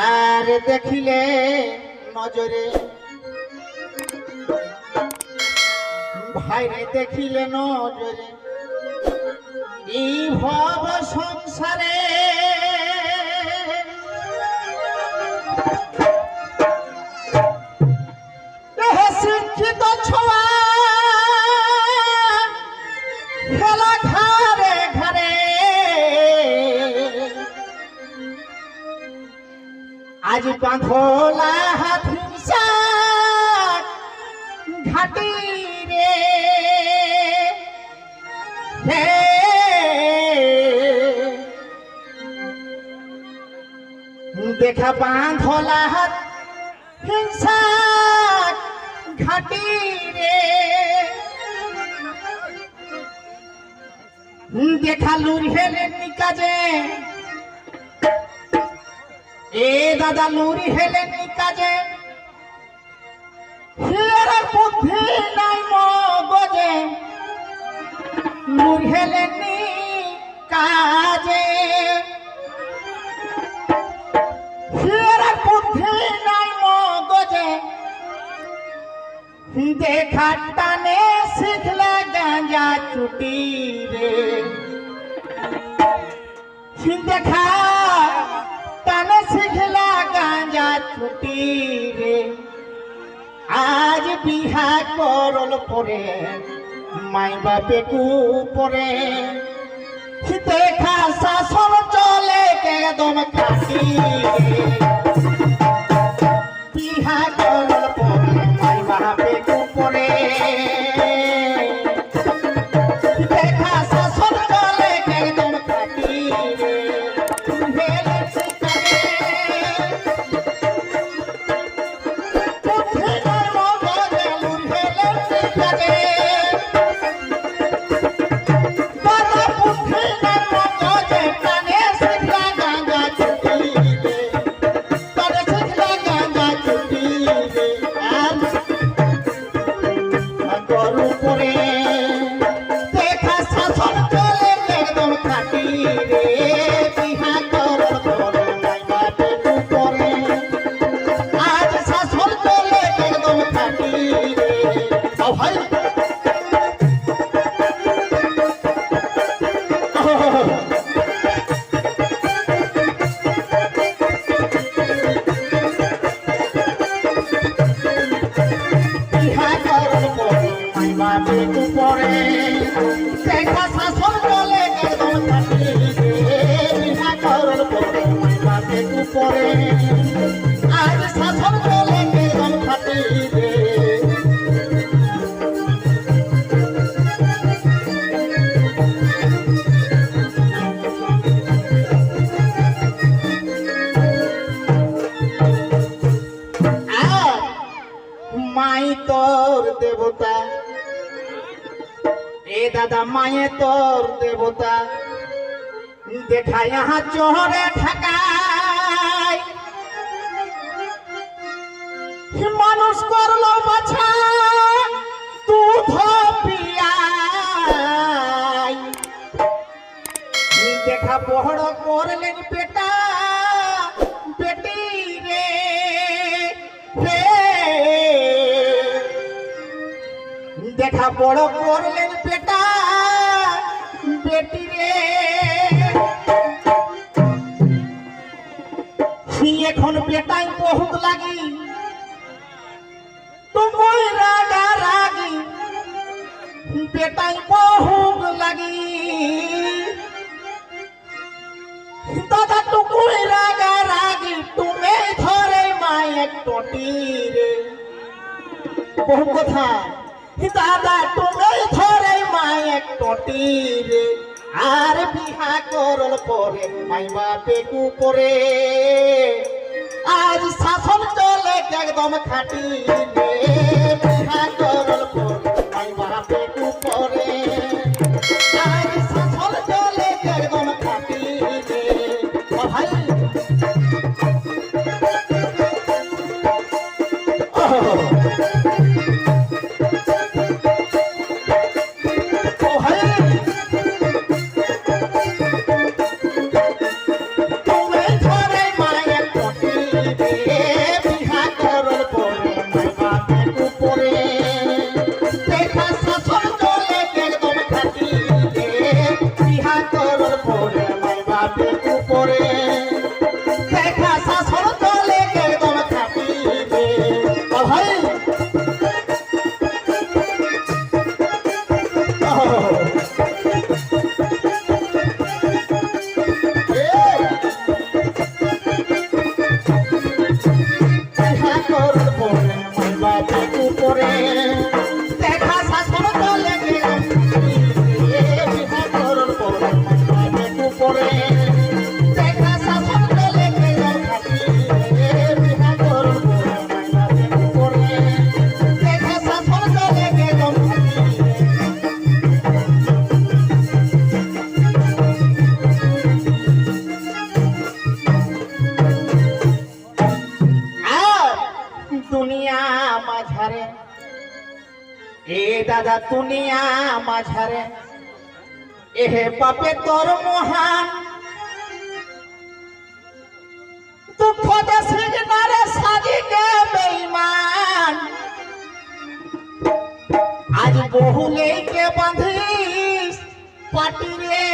আর দেখিলে নজরে। ভাইরে দেখিলে নজরে। এই ভব সংসারে ঘাটি রে। দেখা বাঁধলা হাত, হিংসা ঘাটি রে। দেখা লুর হেলে নিকাজে এ দাদা লুরি হেলে নিকাজে হিয়ার বুদ্ধি নাই মগজে। লুর হেলে নি কাজে বুদ্ধি নাই মগজে। দেখা টানে শিখলা গাঁজা ছুটি রে। দেখা টানে শিখলা গাঁজা ছুটি রে। আজ বিহা করল পরে, মাই বাপে কু পরে দেখা শাসন চলে কেদম কাটি বিহা করল পরে, মাই বাপে কু পরে করে দেখা শাসন এ দাদা মায়ে তোর দেবতা। দেখা ইহা চোহরে ঠেকাই। মানুষ করল বাছা, দুধ পিয়াই। দেখা বড় করলেন পেটা বেটি রে। দেখা বড় করলেন এখন বেটাই বহুত লাগি। তুমি রাগা রাগি, বেটাই বহুত লাগি। দাদা টুকুই রাগা রাগি, তুমি ধরে মায়ের টটি রে। বহু কথা। দাদা, তুমি ধরে মায়ের টটি রে। বিহা করল পরে, মাই বাপে পরে আজ শাসন চলে একদম খাটি বিহা করল পরে, মাই বাপে পরে আজ শাসন একদম খাটি এ দাদা দুনিয়া মাঝারে। এহে পাপে তোর মহান। দুঃখ দেশে নারে সাজিকে বেইমান আজ বহু লেকে বাঁধিস পাটি রে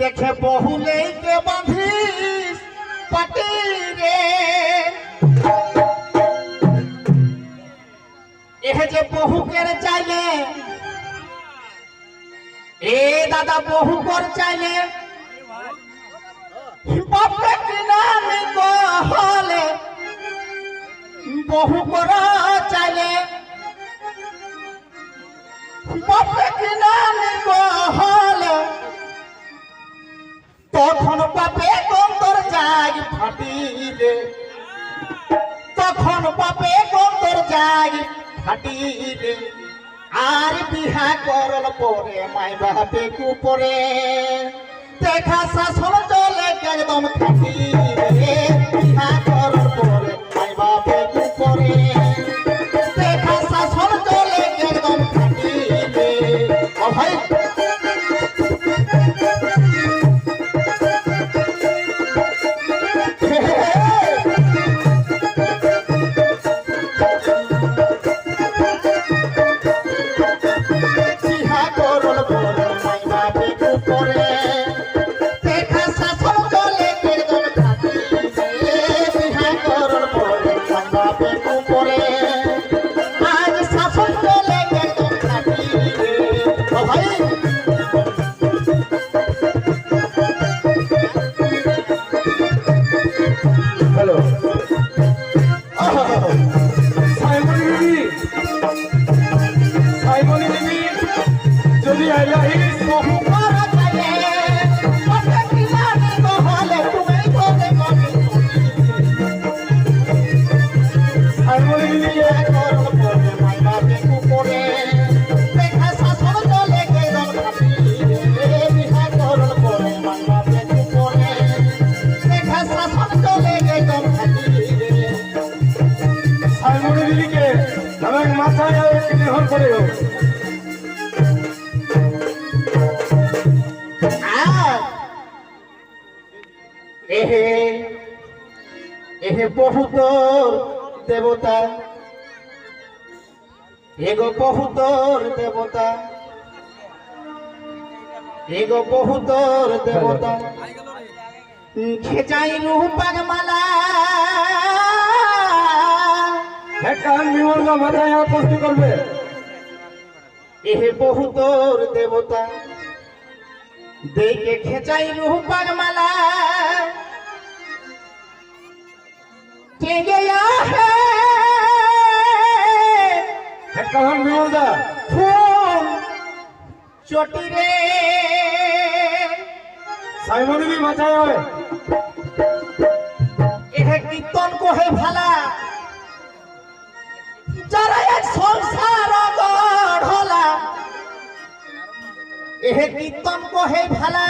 দেখে বহু লেকে বাঁধিস পাটি যে বহু কেড়ে চাইলে। এ দাদা বহু কর চাইলে। বহু কর চাইলে তখন পাপে গন্ধর যাই ফাটিলে। তখন পাপে গন্ধর যাই ফাটিলে আর বিহা করল পরে মাই বাপে কুপরে। দেখা শাসন চলে একদম খাটিলে বিহা গ্রহণ করে এহে এহে বহুত দেবতা এগো বহুতর দেবতা এগো বহুতর দেবতা খেচাই রূপাগ একটা বিমর্গা মাথায় আর প্রশ্ন করবে। এহে বহুতর দেবতা দেখে খেচাই রূপাগ মালা টেঙ্গে আহে। একটা হন বিমলদা ফুল চটি রে সাইমনি মাথায় হয় এহে কীর্তন কহে ভালা। সংসার গড়লা এহে কীর্তন কহে ভালা।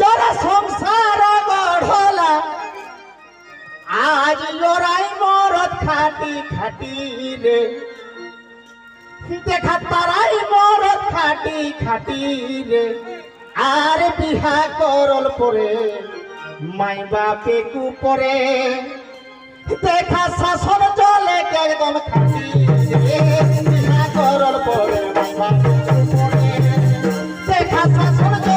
যারা সংসার গড়লা আজ লড়াই মরদ খাটি খাটি রে। দেখা তারাই মরদ খাটি খাটি রে। আর বিহা করল পরে মাই বাপে কুপরে। দেখা শাসন চলে একদম দেখা শাসন চলে